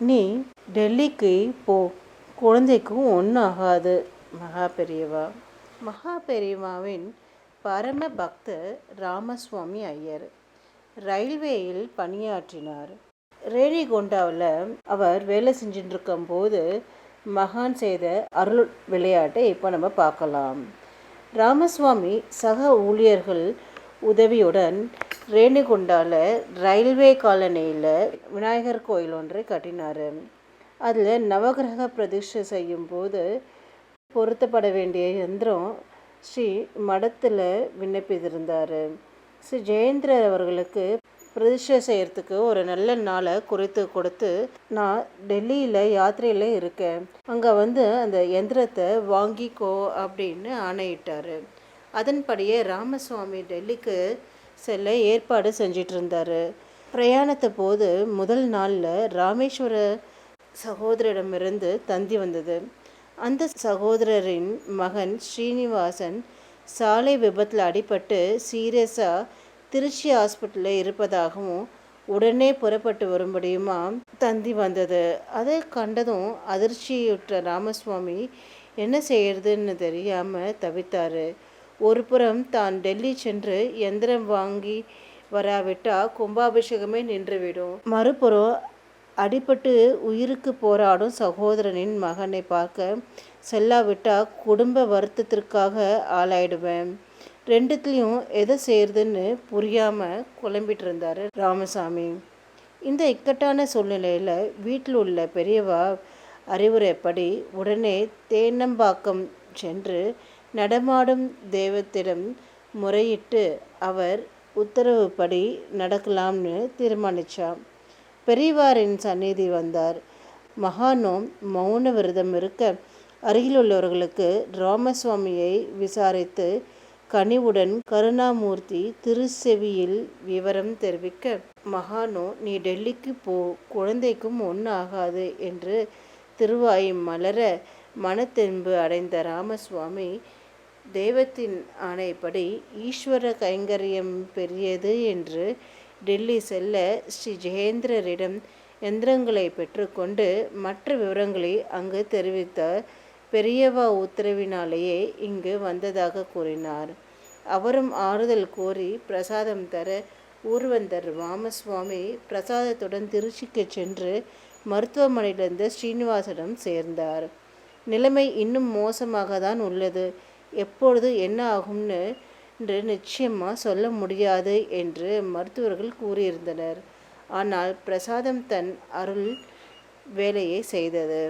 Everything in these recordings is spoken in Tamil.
நீ டெல்லிக்கு போ. குழந்தைக்கும் ஒன்றும் ஆகாது மகா பெரியவா மகா பெரியவாவின் பரம பக்தர் ராமசுவாமி ஐயர் ரயில்வேயில் பணியாற்றினார். ரேணிகொண்டாவில் அவர் வேலை செஞ்சுட்டு இருக்கும்போது மகான் செய்த அருள் விளையாட்டை இப்போ நம்ம பார்க்கலாம். ராமசுவாமி சக ஊழியர்கள் உதவியுடன் ரேணிகுண்டாவில் ரயில்வே காலனியில் விநாயகர் கோயில் ஒன்றை கட்டினார். அதில் நவகிரக பிரதிஷ்டை செய்யும்போது பொருத்தப்பட வேண்டிய யந்திரம் ஸ்ரீ மடத்தில் விண்ணப்பித்திருந்தார். ஸ்ரீ ஜெயேந்திரர் அவர்களுக்கு பிரதிஷ்டை செய்கிறதுக்கு ஒரு நல்ல நாளை குறித்து கொடுத்து நான் டெல்லியில் யாத்திரையில் இருக்கேன். அங்கே வந்து அந்த எந்திரத்தை வாங்கிக்கோ அப்படின்னு ஆணையிட்டார். அதன்படியே ராமசுவாமி டெல்லிக்கு செல்ல ஏற்பாடு செஞ்சிட்டு இருந்தார் பிரயாணத்தை போது முதல் நாளில் ராமேஸ்வர சகோதரிடமிருந்து தந்தி வந்தது. அந்த சகோதரரின் மகன் ஸ்ரீனிவாசன் சாலை விபத்தில் அடிபட்டு சீரியஸாக திருச்சி ஹாஸ்பிட்டலில் இருப்பதாகவும் உடனே புறப்பட்டு வரும்படியுமா தந்தி வந்தது. அதை கண்டதும் அதிர்ச்சியுற்ற ராமசுவாமி என்ன செய்யறதுன்னு தெரியாமல் தவித்தார். ஒருபுறம் தான் டெல்லி சென்று எந்திரம் வாங்கி வராவிட்டால் கும்பாபிஷேகமே நின்றுவிடும். மறுபுறம் அடிபட்டு உயிருக்கு போராடும் சகோதரனின் மகனை பார்க்க செல்லாவிட்டால் குடும்ப வருத்தத்திற்காக ஆளாயிடுவேன். ரெண்டுத்துலேயும் எதை செய்யறதுன்னு புரியாமல் குழம்பிட்டு இருந்தார் ராமசாமி. இந்த இக்கட்டான சூழ்நிலையில் வீட்டில் உள்ள பெரியவா அறிவுரைப்படி உடனே தேனம்பாக்கம் சென்று நடமாடும் தெய்வத்திடம் முறையிட்டு அவர் உத்தரவுப்படி நடக்கலாம்னு தீர்மானித்தார் பெரியவாரின் சந்நிதி வந்தார். மகானோம் மௌன விரதம் இருக்க அருகிலுள்ளவர்களுக்கு ராமசுவாமியை விசாரித்து கனிவுடன் கருணாமூர்த்தி திருச்செவியில் விவரம் தெரிவிக்க மகானோ நீ டெல்லிக்கு போ குழந்தைக்கும் ஒன்று ஆகாது என்று திருவாய் மலர மனத்தென்பு அடைந்த ராமசுவாமி தெய்வத்தின் ஆணைப்படி ஈஸ்வர கைங்கரியம் பெரியது என்று டெல்லி செல்ல ஸ்ரீ ஜெயேந்திரரிடம் எந்திரங்களை பெற்றுக்கொண்டு மற்ற விவரங்களை அங்கு தெரிவித்த பெரியவா உத்தரவினாலேயே இங்கு வந்ததாக கூறினார். அவரும் ஆறுதல் கோரி பிரசாதம் தர ஊர்வந்தர் ராமசுவாமி பிரசாதத்துடன் திருச்சிக்கு சென்று மருத்துவமனையிலிருந்து ஸ்ரீனிவாசிடம் சேர்ந்தார். நிலைமை இன்னும் மோசமாக தான் உள்ளது. எப்பொழுது என்ன ஆகும்னு என்று நிச்சயமாக சொல்ல முடியாது என்று மருத்துவர்கள் கூறியிருந்தனர். ஆனால் பிரசாதம் தன் அருள் வேலையை செய்தது.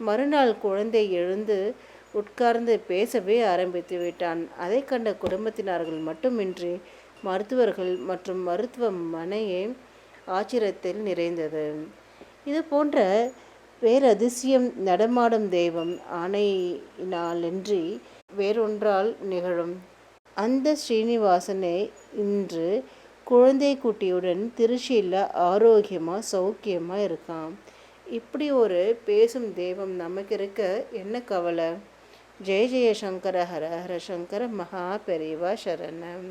மறுநாள் குழந்தை எழுந்து உட்கார்ந்து பேசவே ஆரம்பித்து விட்டான். அதை கண்ட குடும்பத்தினர்கள் மட்டுமின்றி மருத்துவர்கள் மற்றும் மருத்துவமனையே ஆச்சரியத்தில் நிறைந்தது. இது போன்ற பேரதிசயம் நடமாடும் தெய்வம் ஆணையினாலின்றி வேறொன்றால் நிகழும். அந்த ஸ்ரீனிவாசனை இன்று குழந்தை குட்டியுடன் திருச்சியில் ஆரோக்கியமாக சௌக்கியமாக இருக்கான் இப்படி ஒரு பேசும் தெய்வம் நமக்கு இருக்க என்ன கவலை? ஜெய ஜெய சங்கர ஹர ஹர சங்கர மகா பெரிவா சரணம்.